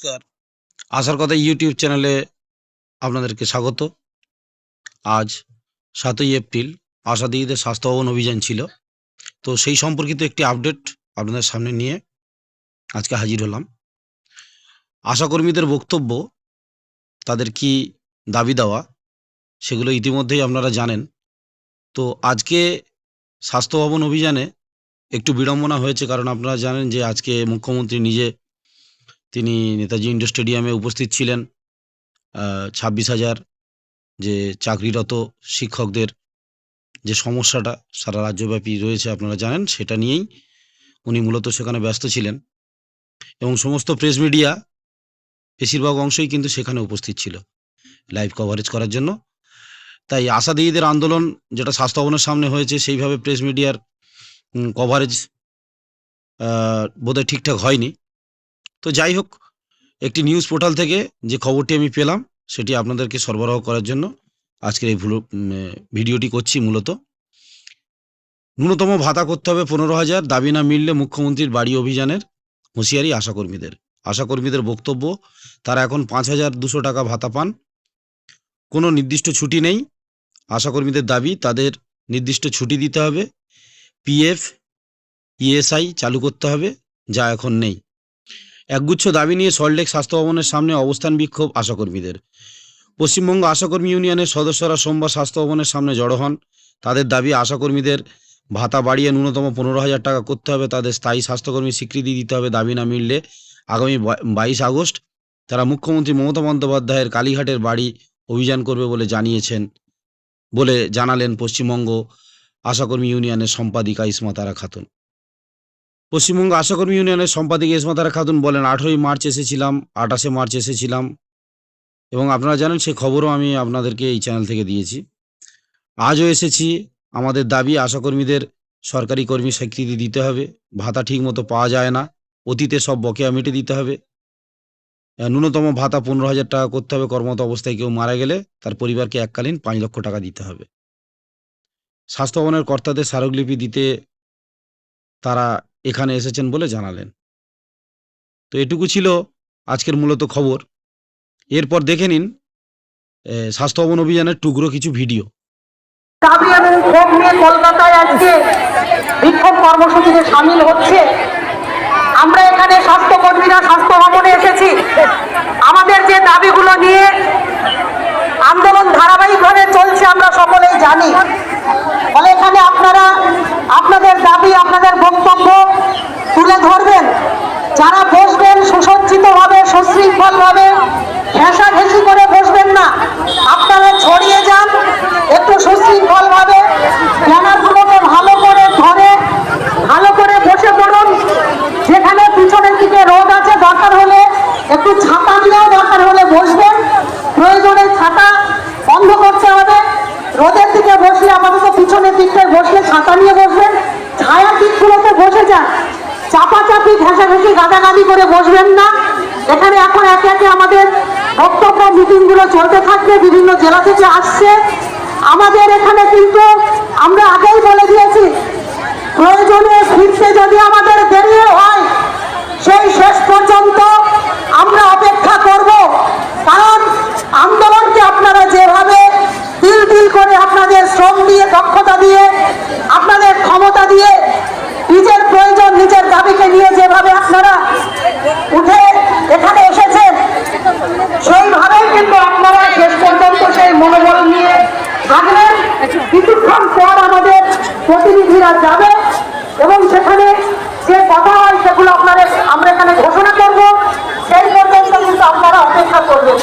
নমস্কার। আসার কথা ইউটিউব চ্যানেলে আপনাদেরকে স্বাগত। আজ সাতই এপ্রিল, আশা দিদিদের স্বাস্থ্য ভবন অভিযান ছিল। তো সেই সম্পর্কিত একটি আপডেট আপনাদের সামনে নিয়ে আজকে হাজির হলাম। আশাকর্মীদের বক্তব্য, তাদের কি দাবি দেওয়া, সেগুলো ইতিমধ্যেই আপনারা জানেন। তো আজকে স্বাস্থ্য ভবন অভিযানে একটু বিড়ম্বনা হয়েছে, কারণ আপনারা জানেন যে আজকে মুখ্যমন্ত্রী নিজে তিনি নেতাজি ইন্ডোর স্টেডিয়ামে উপস্থিত ছিলেন। ছাব্বিশ হাজার যে চাকরিরত শিক্ষকদের যে সমস্যাটা সারা রাজ্যব্যাপী রয়েছে আপনারা জানেন, সেটা নিয়েই উনি মূলত সেখানে ব্যস্ত ছিলেন। এবং সমস্ত প্রেস মিডিয়া বেশিরভাগ অংশই কিন্তু সেখানে উপস্থিত ছিল লাইভ কভারেজ করার জন্য। তাই আশাদিদিদের আন্দোলন যেটা স্বাস্থ্য ভবনের সামনে হয়েছে, সেইভাবে প্রেস মিডিয়ার কভারেজ বোধহয় ঠিকঠাক হয়নি। তো যাই হোক, একটি নিউজ পোর্টাল থেকে যে খবরটি আমি পেলাম, সেটি আপনাদেরকে সরবরাহ করার জন্য আজকের এই ভিডিওটি করছি মূলত। ন্যূনতম ভাতা করতে হবে পনেরো হাজার, দাবি না মিললে মুখ্যমন্ত্রীর বাড়ি অভিযানের হুঁশিয়ারি আশাকর্মীদের। আশাকর্মীদের বক্তব্য, তারা এখন পাঁচ হাজার দুশো টাকা ভাতা পান। কোনো নির্দিষ্ট ছুটি নেই। আশাকর্মীদের দাবি, তাদের নির্দিষ্ট ছুটি দিতে হবে। পিএফ ইএসআই চালু করতে হবে, যা এখন নেই। একগুচ্ছ দাবি নিয়ে সল্টলেক স্বাস্থ্য ভবনের সামনে অবস্থান বিক্ষোভ আশাকর্মীদের। পশ্চিমবঙ্গ আশাকর্মী ইউনিয়নের সদস্যরা সোমবার স্বাস্থ্য ভবনের সামনে জড়ো হন। তাদের দাবি, আশাকর্মীদের ভাতা বাড়িয়ে ন্যূনতম পনেরো হাজার টাকা করতে হবে, তাদের স্থায়ী স্বাস্থ্যকর্মী স্বীকৃতি দিতে হবে, দাবি না মিললে আগামী বাইশ আগস্ট তারা মুখ্যমন্ত্রী মমতা বন্দ্যোপাধ্যায়ের কালীঘাটের বাড়ি অভিযান করবে বলে জানিয়েছেন, বলে জানালেন পশ্চিমবঙ্গ আশাকর্মী ইউনিয়নের সম্পাদিকা ইসমা তারা খাতুন। পশ্চিমবঙ্গ আশাকর্মী ইউনিয়নের সম্পাদিকা ইসমা তারা খাতুন বলেন, আঠেরোই মার্চ এসেছিলাম, আঠাশে মার্চ এসেছিলাম। এবং আপনারা জানেন, সে খবরও আমি আপনাদেরকে এই চ্যানেল থেকে দিয়েছি। আজও এসেছি। আমাদের দাবি আশাকর্মীদের সরকারি কর্মী স্বীকৃতি দিতে হবে। ভাতা ঠিকমতো পাওয়া যায় না। অতীতে সব বকেয়া মিটে দিতে হবে। ন্যূনতম ভাতা পনেরো হাজার টাকা করতে হবে। কর্মরত অবস্থায় কেউ মারা গেলে তার পরিবারকে এককালীন পাঁচ লক্ষ টাকা দিতে হবে। স্বাস্থ্য ভবনের কর্তাদের স্মারকলিপি দিতে তারা এখানে এসেছেন বলে জানালেন। তো এটুকু ছিল আজকের মূলত খবর। এরপর দেখে নিন স্বাস্থ্য ভবন অভিযানের টুকরো কিছু ভিডিও। দাবি এবং কলকাতায় কর্মসূচিতে সামিল হচ্ছে। আমরা এখানে স্বাস্থ্যকর্মীরা স্বাস্থ্য ভবনে এসেছি। আমাদের যে দাবিগুলো নিয়ে আন্দোলন ধারাবাহিকভাবে চলছে আমরা সকলেই জানি। ফলে এখানে আপনারা, আপনাদের দাবি, আপনাদের বক্তব্য সুশৃঙ্খলভাবে ঘেঁষাঘেঁষি করে বসবেন না। আপনারা ছড়িয়ে যান, একটু সুশৃঙ্খলভাবে ব্যানারগুলোকে ভালো করে ধরে, ভালো করে বসে পড়ুন। যেখানে পিছনের দিকে রোদ আছে, দরকার হলে একটু ছাতা নিয়েও দরকার হলে বসবেন। প্রয়োজনে ছাতা বন্ধ করতে হবে। রোদের দিকে বসলে, আপাতত পিছনের দিকটায় বসলে ছাতা নিয়ে বসবেন। ছায়া দিকগুলোতে বসে যান। চাপাচাপি, ঘেঁষাঘেঁষি, গাদাগাদি করে বসবেন না। এখানে এখন একে একে আমাদের বক্তব্য মিটিংগুলো চলতে থাকবে, বিভিন্ন জেলা থেকে আসছে। আমাদের এখানে কিন্তু আমরা আগেই বলে দিয়েছি, প্রয়োজনে ফিরতে যদি আমাদের দেরি হয়, সেই শেষ থাকলেন কিছুক্ষণ পর আমাদের প্রতিনিধিরা যাবে এবং সেখানে যে কথা হয় সেগুলো আপনাদের আমরা এখানে ঘোষণা করব সেই পর্যন্ত কিন্তু আপনারা অপেক্ষা করবেন